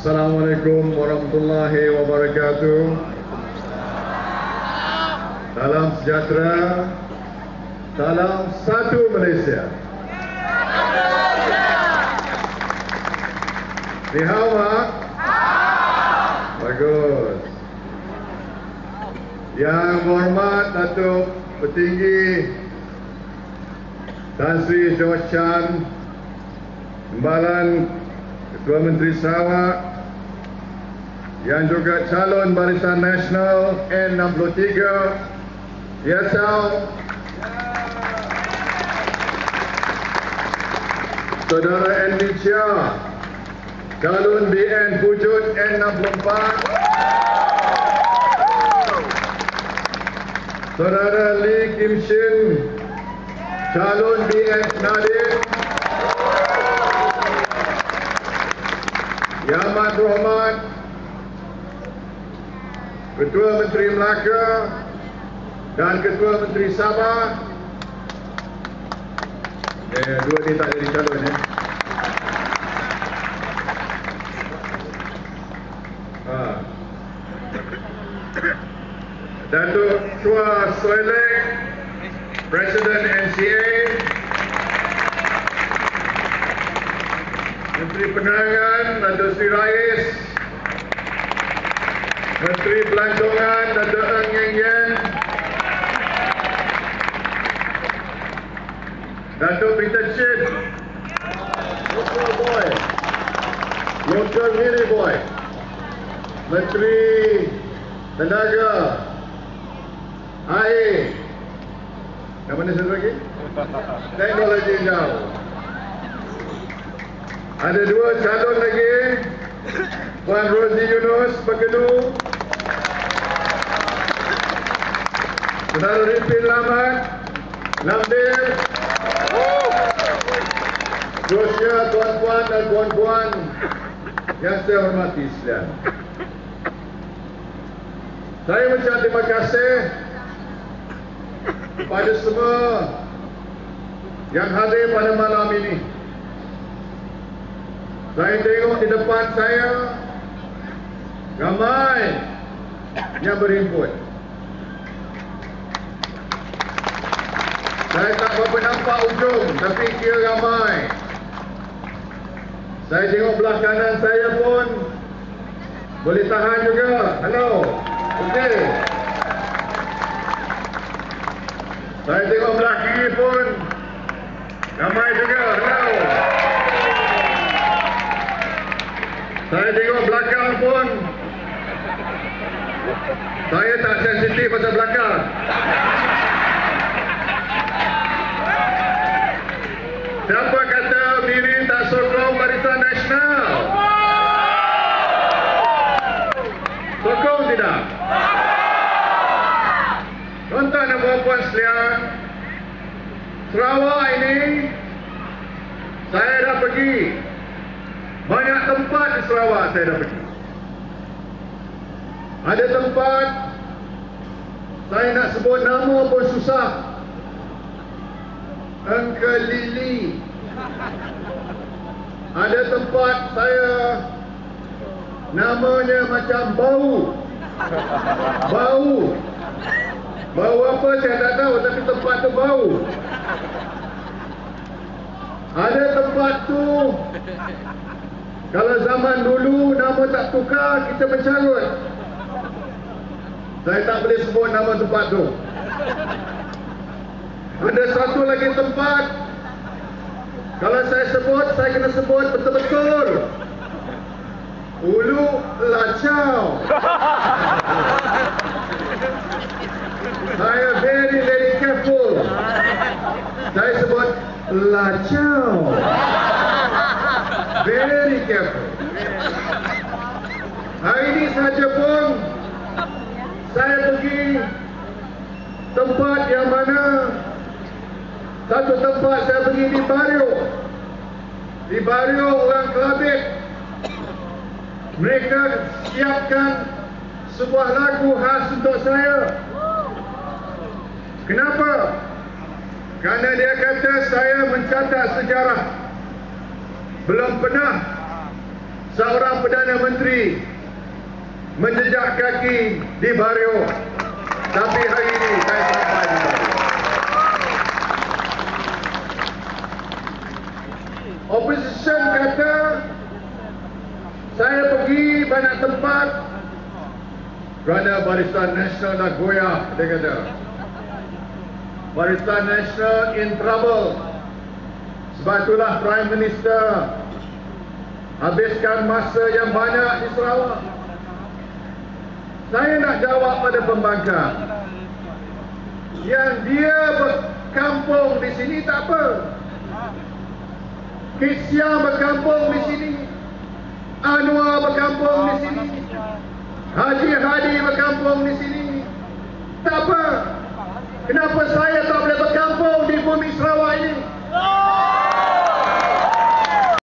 Assalamualaikum warahmatullahi wabarakatuh. Salam sejahtera. Salam satu Malaysia. Ni hao mak? Bagus. Yang berhormat Datuk Petinggi Tan Sri George Chan, Timbalan Ketua Menteri Sarawak, yang juga calon Barisan Nasional N63, Ya Chow, Saudara Andy Chia, calon BN Pujut N64, Saudara Lee Kim Shin, calon BN Nadir, Yang Amat Rahmat, Ketua Menteri Melaka dan Ketua Menteri Sabah. Eh, dua ni tak jadi calon ya. Ha. Datuk Chua Soelek, Presiden NCA, Menteri Penerangan Datuk Sri Rais, Menteri Pelancongan Datuk Eng Yeng Yen, Datuk Peter Chin, Local Boy, Local Mini Boy, Menteri Tenaga, Air, yang mana satu lagi? Teknologi jauh. Ada dua calon lagi. Puan Rozi Yunus Begenu. Saudara Ripin Lamat. Lamdir. Terusnya tuan-tuan dan puan-puan yang saya hormati sekalian. Saya mengucap terima kasih kepada semua yang hadir pada malam ini. Saya tengok di depan saya ramai yang berhimpun. Saya tak berapa nampak ujung tapi kira ramai. Saya tengok belah kanan saya pun boleh tahan juga. Hello. Okey. Saya tengok belah kiri pun ramai juga. Hello. Saya tengok belakang pun Saya tak sensitif pasal belakang Siapa kata Miri tak sokong Barisan Nasional? Sokong tidak? Tuan-tuan dan puan-puan Sarawak ini Saya dah pergi banyak tempat di Sarawak saya dah pergi. Ada tempat saya nak sebut nama pun susah. Engkelili. Ada tempat saya namanya macam bau. Bau. Bau apa saya tak tahu tapi tempat tu bau. Ada tempat tu kalau zaman dulu nama tak tukar, kita mencarut. Saya tak boleh sebut nama tempat tu. Ada satu lagi tempat. Kalau saya sebut, saya kena sebut betul-betul. Ulu Lacau. saya very, very careful. Saya sebut Lacau. Very careful. Hari ini saja pun saya pergi tempat yang mana satu tempat saya pergi di Bario. Di Bario orang Kelabit. Mereka siapkan sebuah lagu khas untuk saya. Kenapa? Kerana dia kata saya mencatat sejarah belum pernah seorang Perdana Menteri menjejak kaki di Bario. Tapi hari ini saya sampai di Bario. Opposition kata pergi banyak tempat kerana Barisan Nasional nak goyah, dia kata. Barisan Nasional in trouble. Sebab itulah Prime Minister habiskan masa yang banyak di Sarawak. Saya nak jawab pada pembangkang. Yang dia berkampung di sini tak apa. Kisya berkampung di sini. Anwar berkampung di sini. Haji Hadi berkampung di sini. Tak apa. Kenapa